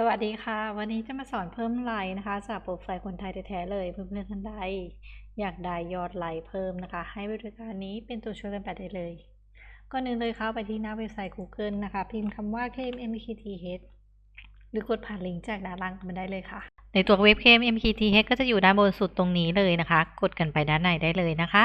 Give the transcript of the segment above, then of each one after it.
สวัสดีค่ะ วันนี้จะมาสอนเพิ่มไลค์นะคะจากโปรไฟล์คนไทยแท้ๆเลยเพื่อนๆท่านใดอยากได้ยอดไลค์เพิ่มนะคะ ให้บริการนี้เป็นตัวช่วยกันไปได้เลยก่อนหนึ่งเลยเข้าไปที่หน้าเว็บไซต์ Google นะคะ พิมพ์คำว่า KMMKTH หรือกดผ่านลิงก์จากด้านล่างมาได้เลยค่ะ ในตัวเว็บ KMMKTH ก็จะอยู่ด้านบนสุดตรงนี้เลยนะคะ กดกันไปด้านในได้เลยนะคะ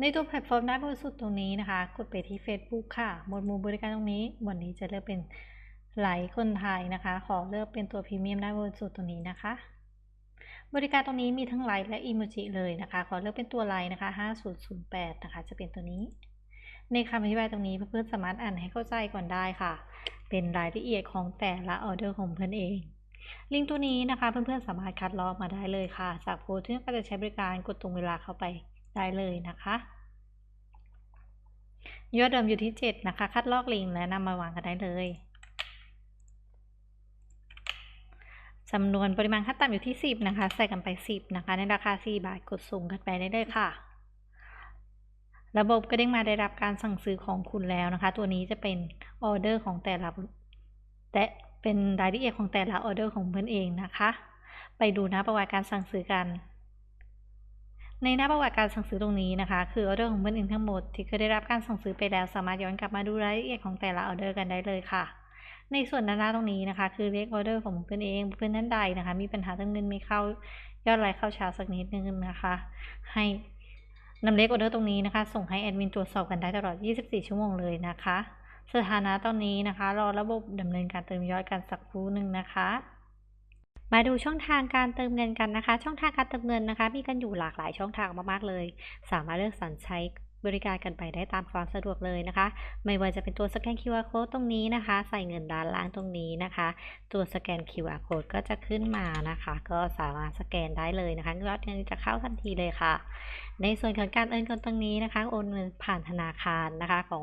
ในตัวแพลตฟอร์มด้านบนสุดตรงนี้นะคะ กดไปที่ Facebook ค่ะ หมวดหมู่บริการตรงนี้วันนี้จะเลือกเป็นไหลคนไทยนะคะ ขอเลือกเป็นตัวพรีเมียมด้านบนสุดตรงนี้นะคะ บริการตรงนี้มีทั้งไลน์และอีโมจิเลยนะคะ ขอเลือกเป็นตัวไลน์นะคะ 5008 นะคะ จะเป็นตัวนี้ ในคำอธิบายตรงนี้เพื่อนๆสามารถอ่านให้เข้าใจก่อนได้ค่ะ เป็นรายละเอียดของแต่ละออเดอร์ของเพื่อนเอง ลิงก์ตัวนี้นะคะ เพื่อนๆสามารถคัดลอกมาได้เลยค่ะ จากโพสต์ที่ก็จะใช้บริการกดตรงเวลาเข้าไป ได้เลยนะคะยอดเดิมอยู่ที่ 7 นะคะ คัดลอกลิงและนำมาวางกันได้เลยจำนวนปริมาณขั้นต่ำอยู่ที่ 10 นะคะ ใส่กันไป 10 นะคะ ในราคา 4 บาทกดส่งกันไปได้เลยค่ะ ระบบก็เด้งมาได้รับการสั่งซื้อของคุณแล้วนะคะ ตัวนี้จะเป็นออเดอร์ของแต่ละแต่เป็นรายละเอียดของแต่ละออเดอร์ของเพื่อนเองนะคะ ไปดูน้าประวัติการสั่งซื้อกัน ในหน้าประวัติการสั่งซื้อตรงนี้นะคะ คือออเดอร์ของเพื่อนเองทั้งหมดที่เคยได้รับการสั่งซื้อไปแล้ว สามารถย้อนกลับมาดูรายละเอียดของแต่ละออเดอร์กันได้เลยค่ะ ในส่วนด้านหน้าตรงนี้นะคะ คือเลขออเดอร์ของเพื่อนเอง เพื่อนท่านใดนะคะ มีปัญหาเรื่องเงินไม่เข้ายอดรายเข้าช้าสักนิดนึงนะคะ ให้นำเลขออเดอร์ตรงนี้นะคะ ส่งให้แอดมินตรวจสอบกันได้ตลอด 24 ชั่วโมงเลยนะคะ สถานะตอนนี้นะคะ รอระบบดำเนินการเติมยอดกันสักครู่หนึ่งนะคะ มาดูช่องทางการเติมเงินกันนะคะ ช่องทางการเติมเงินนะคะ มีกันอยู่หลากหลายช่องทางมากๆเลย สามารถเลือกสรรใช้บริการกันไปได้ตามความสะดวกเลยนะคะ ไม่ว่าจะเป็นตัวสแกน QR code ตรงนี้นะคะ ใส่เงินด้านล่างตรงนี้นะคะ ตัวสแกน QR code ก็จะขึ้นมานะคะ ก็สามารถสแกนได้เลยนะคะยอดเงินจะเข้าทันทีเลยค่ะ ในส่วนของการโอนเงินตรงนี้นะคะ โอนเงินผ่านธนาคารนะคะของ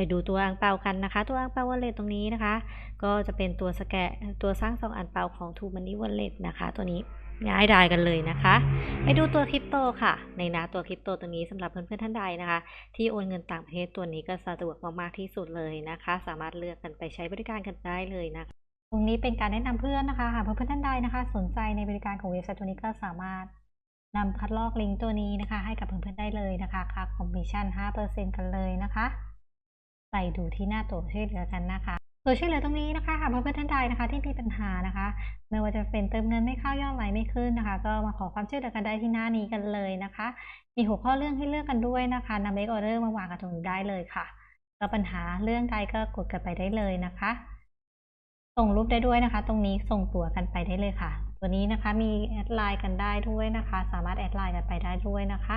ไปดูตัวอังเปากันนะคะ ตัวอังเปาวอลเลตตรงนี้นะคะ ก็จะเป็นตัวสแกนตัวสร้างซองอังเปาของทูมันนี่วอลเลตนะคะ ตัวนี้ง่ายดายกันเลยนะคะ ไปดูตัวคริปโตค่ะ ในน้าตัวคริปโตตัวนี้สำหรับเพื่อนๆท่านใดนะคะ ที่โอนเงินต่างประเทศตัวนี้ก็สะดวกมากๆที่สุดเลยนะคะ สามารถเลือกกันไปใช้บริการกันได้เลยนะคะตรงนี้เป็นการแนะนำเพื่อนนะคะหากเพื่อนๆท่านใดนะคะ สนใจในบริการของเว็บไซต์ตัวนี้ก็สามารถนำคัดลอกลิงก์ตัวนี้นะคะ ให้กับเพื่อนๆได้เลยนะคะค่าคอมมิชชั่น5%กันเลยนะคะ ไปดูที่หน้าตัวช่วยเหลือกันนะคะตัวช่วยเหลือตรงนี้นะคะหากเพื่อนๆท่านใดนะคะ ที่มีปัญหานะคะ ไม่ว่าจะเป็นเติมเงินไม่เข้ายอดไหลไม่ขึ้นนะคะ ก็มาขอความช่วยเหลือกันได้ที่หน้านี้กันเลยนะคะ มีหัวข้อเรื่องให้เลือกกันด้วยนะคะนำเลขออเดอร์มาวางกันตรงนี้ได้เลยค่ะก็ปัญหาเรื่องใดก็กดกันไปได้เลยนะคะ ส่งรูปได้ด้วยนะคะ ตรงนี้ส่งตัวกันไปได้เลยค่ะ ตัวนี้นะคะมีแอดไลน์กันได้ด้วยนะคะ สามารถแอดไลน์กันไปได้ด้วยนะคะ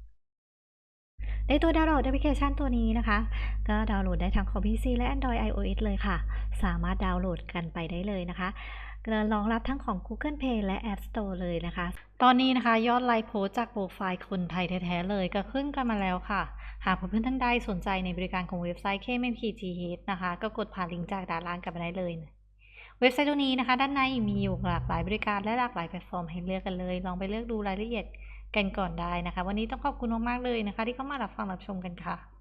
ในตัวดาวน์โหลดแอปพลิเคชันตัวนี้นะคะ ก็ดาวน์โหลดได้ทั้งของ PC และ Android iOS เลยค่ะ สามารถดาวน์โหลดกันไปได้เลยนะคะรองรับทั้งของ Google Play และ App Store เลยนะคะ ตอนนี้นะคะยอดไลค์โพสจากโปรไฟล์คนไทยแท้ๆเลยก็ขึ้นกันมาแล้วค่ะ หากเพื่อนๆท่านใดสนใจในบริการของเว็บไซต์ KMPGH นะคะ ก็กดผ่านลิงก์จากด้านล่างกันไปได้เลยเว็บไซต์ตัวนี้นะคะ ด้านในมีอยู่หลากหลายบริการและหลากหลายแพลตฟอร์มให้เลือกกันเลย ลองไปเลือกดูรายละเอียด กันก่อนได้นะคะ วันนี้ต้องขอบคุณมากๆเลยนะคะ ที่เข้ามารับฟังรับชมกันค่ะ